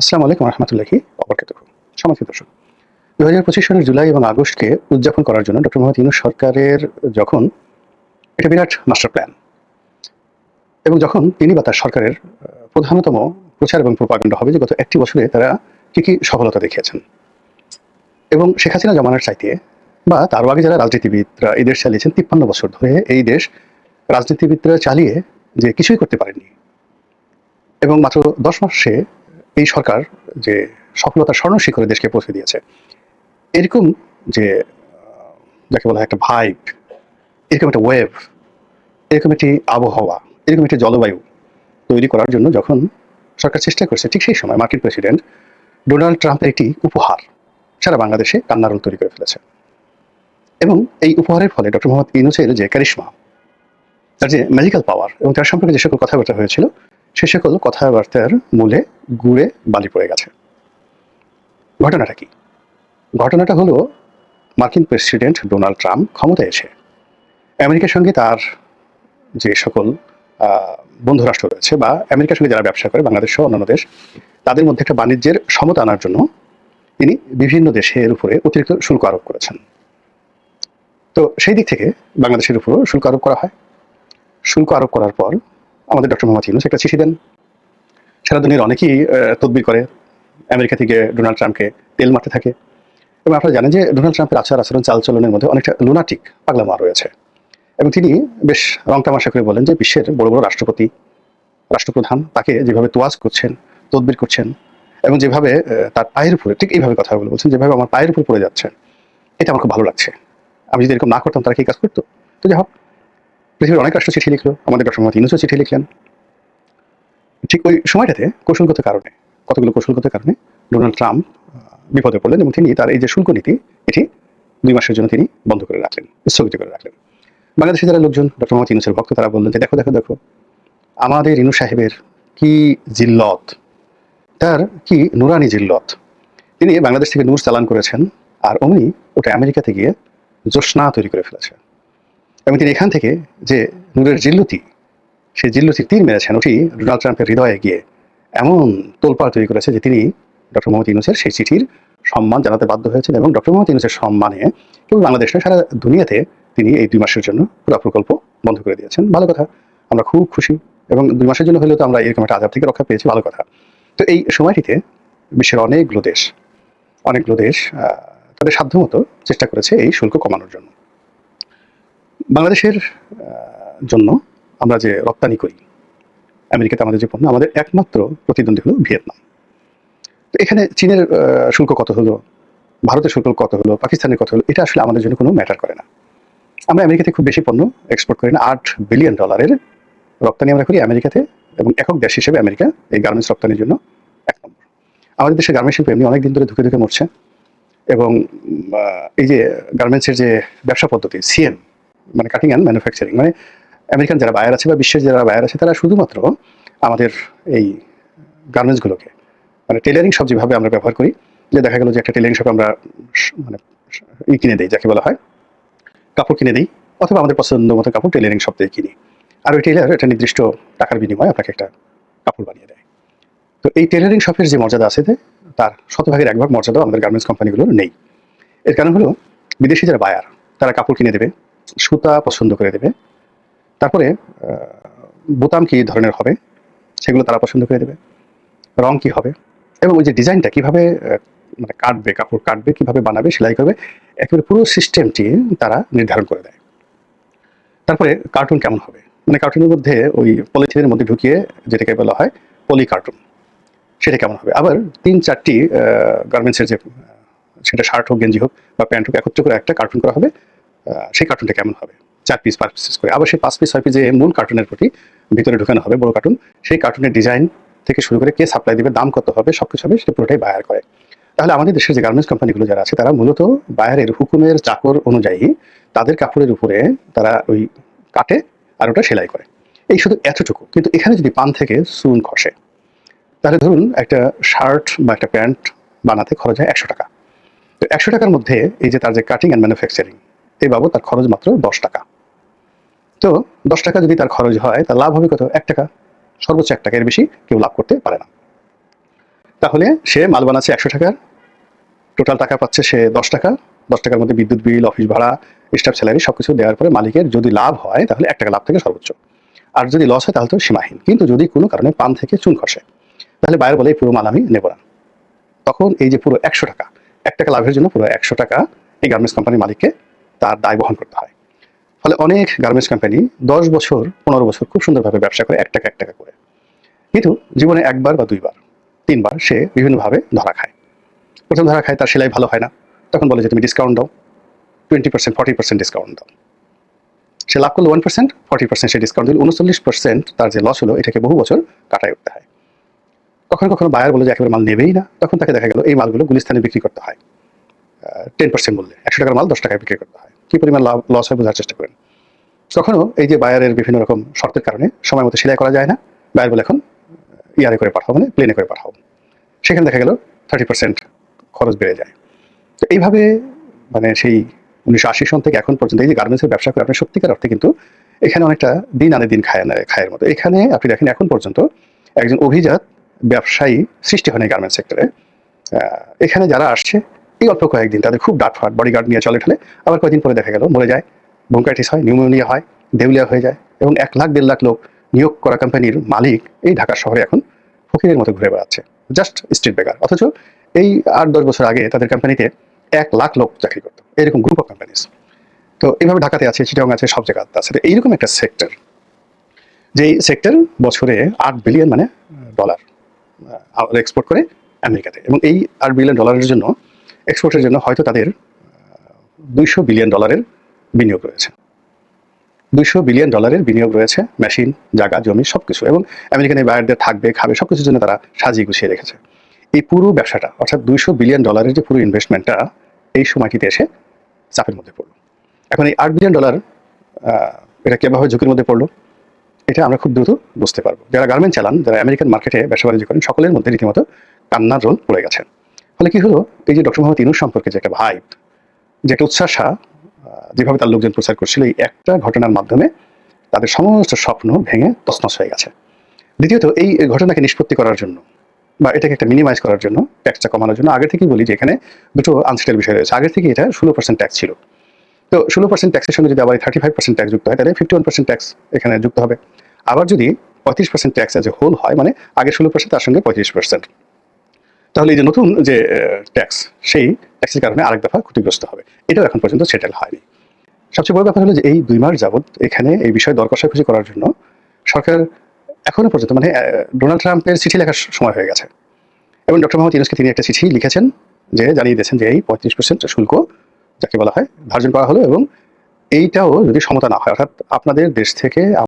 আসসালামু আলাইকুম রহমতুল্লাহি অবরকাত সমাজকে দর্শক দু হাজার পঁচিশ সালের জুলাই এবং আগস্টকে উদযাপন করার জন্য ডক্টর মোহাম্মদ ইউনুস সরকারের যখন এটা বিরাট মাস্টার প্ল্যান এবং যখন তিনি বা তার সরকারের প্রধানতম প্রচার এবং প্রপাগণ্ড হবে যে গত একটি বছরে তারা কী কী সফলতা দেখিয়েছেন। এবং শেখ হাসিনা জমানার চাইতে বা তারও আগে যারা রাজনীতিবিদরা এই দেশ চালিয়েছেন, তিপ্পান্ন বছর ধরে এই দেশ রাজনীতিবিদরা চালিয়ে যে কিছুই করতে পারেননি এবং মাত্র দশ মাসে এই সরকার যে সফলতার স্বর্ণ শিখরে দেশকে পৌঁছে দিয়েছে, এরকম যে যাকে বলা হয় একটা ভাইব এরকম একটা ওয়েভ এরকম একটি আবহাওয়া, এরকম একটি জলবায়ু তৈরি করার জন্য যখন সরকার চেষ্টা করছে, ঠিক সেই সময় মার্কিন প্রেসিডেন্ট ডোনাল্ড ট্রাম্পের একটি উপহার সারা বাংলাদেশে কান্নারোল তৈরি করে ফেলেছে। এবং এই উপহারের ফলে ডক্টর মোহাম্মদ ইউনুসের যে ক্যারিশমা তার যে ম্যাজিক্যাল পাওয়ার এবং তার সম্পর্কে যে সকল কথাবার্তা হয়েছিল সে সকল কথাবার্তার মূলে গুড়ে বালি পড়ে গেছে। ঘটনাটা কি? ঘটনাটা হলো মার্কিন প্রেসিডেন্ট ডোনাল্ড ট্রাম্প ক্ষমতায় এসে। আমেরিকার সঙ্গে তার যে সকল বন্ধু রাষ্ট্র রয়েছে বা আমেরিকার সঙ্গে যারা ব্যবসা করে, বাংলাদেশ সহ অন্যান্য দেশ, তাদের মধ্যে একটা বাণিজ্যের সমতা আনার জন্য তিনি বিভিন্ন দেশের উপরে অতিরিক্ত শুল্ক আরোপ করেছেন। তো সেই দিক থেকে বাংলাদেশের উপরও শুল্ক আরোপ করা হয়। শুল্ক আরোপ করার পর আমাদের ডক্টর মোহাম্মদ ইউনুস একটা চিঠি দেন। সারা দুনিয়ার অনেকেই তদবির করে আমেরিকা থেকে ডোনাল্ড ট্রাম্পকে তেল মারতে থাকে। এবং আপনারা জানেন যে ডোনাল্ড ট্রাম্পের আচার আচরণ, চালচলনের মধ্যে অনেকটা লুনাটিক পাগলামা রয়েছে। এবং তিনি বেশ রং তামাশা করে বলেন যে বিশ্বের বড় বড় রাষ্ট্রপতি, রাষ্ট্রপ্রধান তাকে যেভাবে তোয়াজ করছেন, তদবির করছেন এবং যেভাবে তার পায়ের উপরে, ঠিক এইভাবে কথাগুলো বলছেন, যেভাবে আমার পায়ের উপর পড়ে যাচ্ছেন এটা আমার খুব ভালো লাগছে। আমি যদি এরকম না করতাম, তারা কি কাজ করতো? তো যাই হোক পৃথিবীর অনেক রাষ্ট্র চিঠি লিখলো, আমাদের ডক্টর মোহাম্মদ চিঠি লিখলেন। ঠিক ওই সময়টাতে কৌশলগত কারণে, কতগুলো কৌশলগত কারণে ডোনাল্ড ট্রাম্প বিপদে পড়লেন এবং তিনি তার এই যে শুল্ক নীতি, এটি দুই মাসের জন্য তিনি বন্ধ করে রাখলেন, স্থগিত করে রাখলেন। বাংলাদেশে যারা লোকজন, ডক্টর মোহাম্মদ ইউনুসের ভক্ত, তারা বললেন যে, দেখো দেখো দেখো, আমাদের ইনু সাহেবের কি জিল্লত, তার কি নুরানি জিল্লত? তিনি বাংলাদেশ থেকে নূর চালান করেছেন, আর অমনি ওটা আমেরিকাতে গিয়ে জোসনা তৈরি করে ফেলেছে এবং তিনি এখান থেকে যে নূরের জিল্লতি, সেই জিল্লতির তীর মেরেছেন, ওটি ডোনাল্ড ট্রাম্পের হৃদয়ে গিয়ে এমন তোলপাড় তৈরি করেছে যে তিনি ডক্টর মোহাম্মদ ইউনুসের সেই চিঠির সম্মান জানাতে বাধ্য হয়েছেন এবং ডক্টর মোহাম্মদ ইউনুসের সম্মানে কেবল বাংলাদেশ নয়, সারা দুনিয়াতে তিনি এই দুই মাসের জন্য পুরো প্রকল্প বন্ধ করে দিয়েছেন। ভালো কথা, আমরা খুব খুশি এবং দুই মাসের জন্য হলেও তো আমরা এরকম একটা আজাব থেকে রক্ষা পেয়েছি, ভালো কথা। তো এই সময়টিতে বিশ্বের অনেকগুলো দেশ অনেকগুলো দেশ তাদের সাধ্যমতো চেষ্টা করেছে এই শুল্ক কমানোর জন্য। বাংলাদেশের জন্য আমরা যে রপ্তানি করি, আমেরিকাতে আমাদের যে পণ্য, আমাদের একমাত্র প্রতিদ্বন্দ্বী হলো ভিয়েতনাম। তো এখানে চীনের শুল্ক কত হলো, ভারতের শুল্ক কত হলো, পাকিস্তানের কত হলো, এটা আসলে আমাদের জন্য কোনো ম্যাটার করে না। আমরা আমেরিকাতে খুব বেশি পণ্য এক্সপোর্ট করি না, আট বিলিয়ন ডলারের রপ্তানি আমরা করি আমেরিকাতে, এবং একক দেশ হিসেবে আমেরিকা এই গার্মেন্টস রপ্তানির জন্য এক নম্বর। আমাদের দেশে গার্মেন্টস শিল্প এমনি অনেকদিন ধরে ধুকে ধুকে মরছে, এবং এই যে গার্মেন্টসের যে ব্যবসা পদ্ধতি সিএম মানে কাটিং অ্যান্ড ম্যানুফ্যাকচারিং মানে আমেরিকান যারা বায়ার আছে বা বিশ্বের যারা বায়ার আছে, তারা শুধুমাত্র আমাদের এই গার্মেন্টসগুলোকে মানে টেলারিং সব যেভাবে আমরা ব্যবহার করি, যে দেখা গেল যে একটা টেলারিং শপে আমরা মানে ই কিনে দিই, যাকে বলা হয়, কাপড় কিনে দিই, অথবা আমাদের পছন্দ মতো কাপড় টেলারিং শপ থেকে কিনি। আর ওই টেলার একটা নির্দিষ্ট টাকার বিনিময়ে আপনাকে একটা কাপড় বানিয়ে দেয়। তো এই টেলারিং শপের যে মর্যাদা আছে তার শতভাগের এক ভাগ মর্যাদা আমাদের গার্মেন্টস কোম্পানিগুলোর নেই। এর কারণ হলো, বিদেশি যারা বায়ার তারা কাপড় কিনে দেবে সুতা পছন্দ করে দেবে। তারপরে বোতাম কি ধরনের হবে, সেগুলো তারা পছন্দ করে দেবে। রং কি হবে, এবং ওই যে ডিজাইনটা কীভাবে মানে কাটবে, কাপড় কাটবে, কীভাবে বানাবে, সেলাই করবে, একেবারে পুরো সিস্টেমটি তারা নির্ধারণ করে দেয়। তারপরে কার্টুন কেমন হবে মানে কার্টুনের মধ্যে ওই পলিথিনের মধ্যে ঢুকিয়ে যেটাকে বলা হয় পলি কার্টুন সেটা কেমন হবে? আবার তিন চারটি গার্মেন্টসের যে সেটা শার্ট হোক, গেঞ্জি হোক বা প্যান্ট হোক, একত্র করে একটা কার্টুন করা হবে। সেই কার্টুনটা কেমন হবে? চার পিস পাঁচ পিস করে। আবার সেই পাঁচ পিস ছয় পিস যে মূল কার্টুনের প্রতি ভিতরে ঢুকানো হবে, বড় কার্টুন সেই কার্টুনের ডিজাইন থেকে শুরু করে কে সাপ্লাই দিবে, দাম কত হবে সব কিছু হবে সেটা পুরোটাই বায়ার করে। তাহলে আমাদের দেশের যে গার্মেন্টস কোম্পানিগুলো যারা আছে, তারা মূলত বায়ারের হুকুমের চাকর অনুযায়ী তাদের কাপড়ের উপরে তারা ওই কাটে আর ওটা সেলাই করে। এই শুধু এতটুকু, কিন্তু এখানে যদি পান থেকে চুন খসে, তাহলে ধরুন একটা শার্ট বা একটা প্যান্ট বানাতে খরচ হয় একশো টাকা। তো একশো টাকার মধ্যে এই যে তার যে কাটিং অ্যান্ড ম্যানুফ্যাকচারিং এই বাবদ তার খরচ মাত্র দশ টাকা। তো দশ টাকা যদি তার খরচ হয়, তার লাভ হবে কত? এক টাকা। সর্বোচ্চ এক টাকা এর বেশি কেউ লাভ করতে পারে না। তাহলে সে মাল বানাচ্ছে একশো টাকার। টোটাল টাকা পাচ্ছে সে দশ টাকা। দশ টাকার মধ্যে বিদ্যুৎ বিল, অফিস ভাড়া, স্টাফ স্যালারি সব কিছু দেওয়ার পরে মালিকের যদি লাভ হয়, তাহলে এক টাকা লাভ থেকে সর্বোচ্চ। আর যদি লস হয়, তাহলে তো সীমাহীন। কিন্তু যদি কোনো কারণে পান থেকে চুন খসে, তাহলে বায়ার বলে, এই পুরো মাল আমি নেব না। তখন এই যে পুরো একশো টাকা, এক টাকা লাভের জন্য পুরো একশো টাকা এই গার্মেন্টস কোম্পানির মালিককে তার দায় বহন করতে হয়। ফলে অনেক গার্মেন্টস কোম্পানি দশ বছর, পনেরো বছর খুব সুন্দরভাবে ব্যবসা করে এক টাকা এক টাকা করে। কিন্তু জীবনে একবার বা দুইবার, তিনবার সে বিভিন্নভাবে ধরা খায়। প্রথম ধরা খায়, তার সেলাই ভালো হয় না। তখন বলে যে, তুমি ডিসকাউন্ট দাও। Twenty percent forty percent discount দাও। সে লাভ করল ওয়ান পার্সেন্ট ফর্টি পার্সেন্ট সে ডিসকাউন্ট দিল। উনচল্লিশ পার্সেন্ট তার যে লস হলো, এটাকে বহু বছর কাটায় উঠতে হয়। কখনো কখনো বায়ার বলে যে, একেবারে মাল নেবেই না। তখন তাকে দেখা গেল, এই মালগুলো গুলিস্তানে বিক্রি করতে হয়। টেন পার্সেন্ট মূল্যে একশো টাকার মাল দশ টাকায় বিক্রি করতে হয়। কী পরিমাণ লাভ লস হয় বোঝার চেষ্টা করেন। তখনও এই যে বায়ারের বিভিন্ন রকম শর্তের কারণে সময় মতো সেলাই করা যায় না বায়ার বলে এখন ইয়ারে করে পাঠাও মানে প্লেনে করে পাঠাও। সেখানে দেখা গেল থার্টি পার্সেন্ট খরচ বেড়ে যায়। তো এইভাবে মানে সেই উনিশশো আশি সন থেকে এখন পর্যন্ত এই যে গার্মেন্টসের ব্যবসা করে আপনি সত্যিকার অর্থে কিন্তু এখানে অনেকটা দিন আনে দিন খায় না খায়ের মতো। এখানে আপনি দেখেন এখন পর্যন্ত একজন অভিজাত ব্যবসায়ী সৃষ্টি হয়নি গার্মেন্টস সেক্টরে এখানে যারা আসছে এই অল্প কয়েকদিন তাদের খুব ডাট ফাট বডিগার্ড নিয়ে চলে ঠলে। আবার কয়েকদিন পরে দেখা গেল, মরে যায়। ব্রঙ্কাইটিস হয়, নিউমোনিয়া হয়, দেউলিয়া হয়ে যায় এবং এক লাখ দেড় লাখ লোক নিয়োগ করা কোম্পানির মালিক এই ঢাকা শহরে এখন ফকিরের মতো ঘুরে বেড়াচ্ছে। জাস্ট স্ট্রিট বেকার। অথচ এই আট দশ বছর আগে তাদের কোম্পানিতে এক লাখ লোক চাকরি করতো। এরকম গ্রুপ অফ কোম্পানিজ তো এইভাবে ঢাকাতে আছে চিটাং আছে, সব জায়গাতে আছে। তো এইরকম একটা সেক্টর যেই সেক্টর বছরে আট বিলিয়ন মানে ডলার এক্সপোর্ট করে আমেরিকাতে। এবং এই আট বিলিয়ন ডলারের জন্য এক্সপোর্টের জন্য হয়তো তাদের দুইশো বিলিয়ন ডলারের বিনিয়োগ রয়েছে। দুইশো বিলিয়ন ডলারের বিনিয়োগ রয়েছে মেশিন জায়গা, জমি সব কিছু এবং আমেরিকান বায়ারদের থাকবে, খাবে সব কিছুর জন্য তারা সাজিয়ে গুছিয়ে রেখেছে। এই পুরো ব্যবসাটা, অর্থাৎ দুইশো বিলিয়ন ডলারের যে পুরো ইনভেস্টমেন্টটা এই সময়টিতে এসে চাপের মধ্যে পড়ল। এখন এই আট বিলিয়ন ডলার এটা কীভাবে ঝুঁকির মধ্যে পড়ল, এটা আমরা খুব দ্রুত বুঝতে পারব। যারা গার্মেন্ট চালান, যারা আমেরিকান মার্কেটে ব্যবসা বাণিজ্য করেন, সকলের মধ্যে রীতিমতো কান্নার রোল পড়ে ফলে কি হলো? এই যে ডক্টর মোহাম্মদ ইনুস সম্পর্কে যে একটা ভাইব যে একটা উচ্ছ্বাসা যেভাবে তার লোকজন প্রচার করছিল, এই একটা ঘটনার মাধ্যমে তাদের সমস্ত স্বপ্ন ভেঙে তছনছ হয়ে গেছে। দ্বিতীয়ত, এই ঘটনাকে নিষ্পত্তি করার জন্য বা এটাকে একটা মিনিমাইজ করার জন্য ট্যাক্সটা কমানোর জন্য, আগে থেকেই বলি যে এখানে দুটো আনসেটেল বিষয় রয়েছে। আগে থেকে এটা ষোলো পার্সেন্ট ট্যাক্স ছিল। তো ষোলো পার্সেন্ট ট্যাক্সের সঙ্গে যদি আবার থার্টি ফাইভ পার্সেন্ট ট্যাক্স যুক্ত হয়, তাহলে ফিফটি ওয়ান পার্সেন্ট ট্যাক্স এখানে যুক্ত হবে। আবার যদি পঁয়ত্রিশ percent tax as a whole হয় মানে আগে ষোলো পার্সেন্ট তার সঙ্গে পঁয়ত্রিশ পার্সেন্ট তাহলে এই যে নতুন যে ট্যাক্স সেই ট্যাক্সের কারণে আরেক দফা ক্ষতিগ্রস্ত হবে। এটাও এখন পর্যন্ত সেটেল হয়নি। সবচেয়ে বড় ব্যাপার হলো যে, এই দুই মাস যাবৎ এখানে এই বিষয়ে দর কষাকষি করার জন্য সরকার এখনও পর্যন্ত মানে ডোনাল্ড ট্রাম্পের চিঠি লেখার সময় হয়ে গেছে। এবং ডক্টর মোহাম্মদ ইউনুসকে তিনি একটা চিঠি লিখেছেন যে, জানিয়ে দিয়েছেন যে, এই পঁয়ত্রিশ পার্সেন্ট শুল্ক, যাকে বলা হয় ধার্য করা হলো এবং এইটাও যদি সমতা না হয়, অর্থাৎ আপনাদের দেশ থেকে